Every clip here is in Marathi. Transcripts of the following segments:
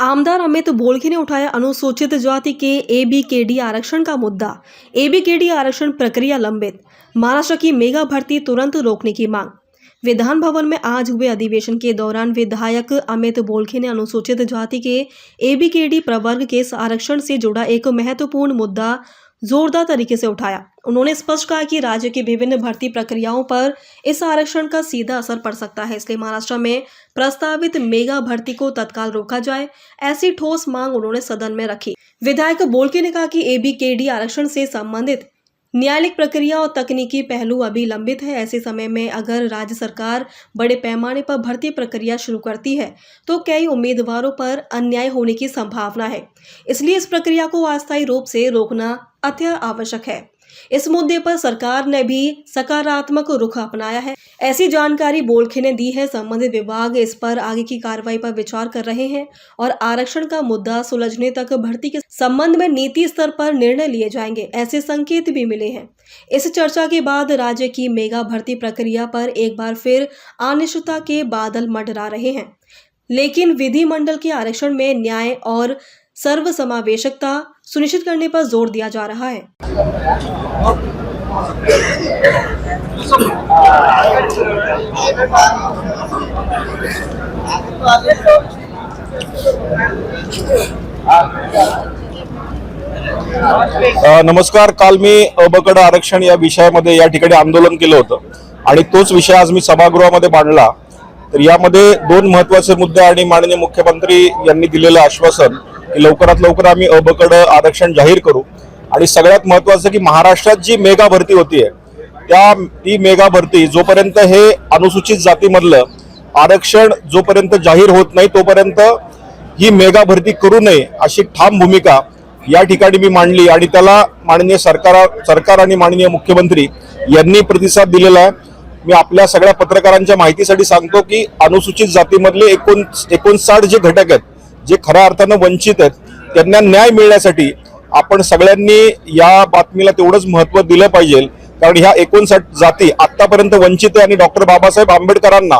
आमदार अमित बोलखे ने उठाया अनुसूचित जाति के एबीकेडी आरक्षण का मुद्दा। एबीकेडी आरक्षण प्रक्रिया लंबित। महाराष्ट्र की मेगा भर्ती तुरंत रोकने की मांग। विधान भवन में आज हुए अधिवेशन के दौरान विधायक अमित बोलखे ने अनुसूचित जाति के एबीकेडी प्रवर्ग के आरक्षण से जुड़ा एक महत्वपूर्ण मुद्दा जोरदार तरीके से उठाया। उन्होंने स्पष्ट कहा कि राज्य की विभिन्न भर्ती प्रक्रियाओं पर इस आरक्षण का सीधा असर पड़ सकता है, इसलिए महाराष्ट्र में प्रस्तावित मेगा भर्ती को तत्काल रोका जाए, ऐसी ठोस मांग उन्होंने सदन में रखी। विधायक बोलके ने कहा कि एबीकेडी आरक्षण से संबंधित न्यायालयिक प्रक्रिया और तकनीकी पहलू अभी लंबित है। ऐसे समय में अगर राज्य सरकार बड़े पैमाने पर भर्ती प्रक्रिया शुरू करती है तो कई उम्मीदवारों पर अन्याय होने की संभावना है। इसलिए इस प्रक्रिया को अस्थायी रूप से रोकना अत्यंत आवश्यक है। इस मुद्दे पर सरकार ने भी सकारात्मक रुख अपनाया है। ऐसी जानकारी बोलखे ने दी है। संबंधित विभाग इस पर आगे की कार्रवाई पर विचार कर रहे हैं और आरक्षण का मुद्दा सुलझने तक भर्ती के संबंध में नीति स्तर पर निर्णय लिए जाएँगे, ऐसे संकेत भी मिले हैं। इस चर्चा के बाद राज्य की मेगा भर्ती प्रक्रिया पर एक बार फिर अनिश्चितता के बादल मंडरा रहे हैं। लेकिन विधिमंडल के आरक्षण में न्याय और सर्वसमावेशकता सुनिश्चित करने पर जोर दिया जा रहा है। नमस्कार काल मी अबकड आरक्षण या विषयामध्ये या ठिकाणी आंदोलन केलं होतं आणि तोच विषय आज मी सभागृहामध्ये मांडला. तर यामध्ये दोन महत्त्वाचे मुद्दे आणि माननीय मुख्यमंत्री यांनी दिलेलं आश्वासन की लवकरात लवकर आम्ही अबकड आरक्षण जाहीर करू. आणि सगळ्यात महत्वाचं की महाराष्ट्रात जी मेगा भरती आहे त्या ती मेगा भरती जोपर्यंत हे अनुसूचित जातीमधलं आरक्षण जोपर्यंत जाहीर होत नाही तोपर्यंत ही मेगा भरती करू नये अशी ठाम भूमिका या ठिकाणी मी मांडली. आणि त्याला माननीय सरकार सरकार आणि माननीय मुख्यमंत्री यांनी प्रतिसाद दिलेला आहे. मी आपल्या सगळ्या पत्रकारांच्या माहितीसाठी सांगतो की अनुसूचित जातीमधले एकोण एकोणसाठ जे घटक आहेत जे खऱ्या अर्थानं वंचित आहेत त्यांना न्याय मिळण्यासाठी आपण सगळ्यांनी या बातमीला तेवढंच महत्त्व दिलं पाहिजे. कारण ह्या एकोणसाठ जाती आतापर्यंत वंचित आहे आणि डॉक्टर बाबासाहेब आंबेडकरांना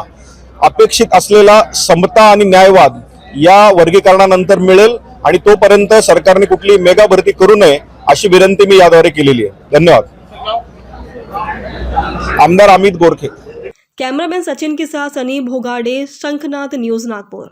अपेक्षित असलेला समता आणि न्यायवाद या वर्गीकरणानंतर मिळेल आणि तोपर्यंत सरकारने कुठली मेगा भरती करू नये अशी विनंती मी याद्वारे केलेली आहे. धन्यवाद. आमदार अमित गोरखे. कॅमेरामॅन सचिन किसा सनी भोगाडे शंखनाथ न्यूज नागपूर.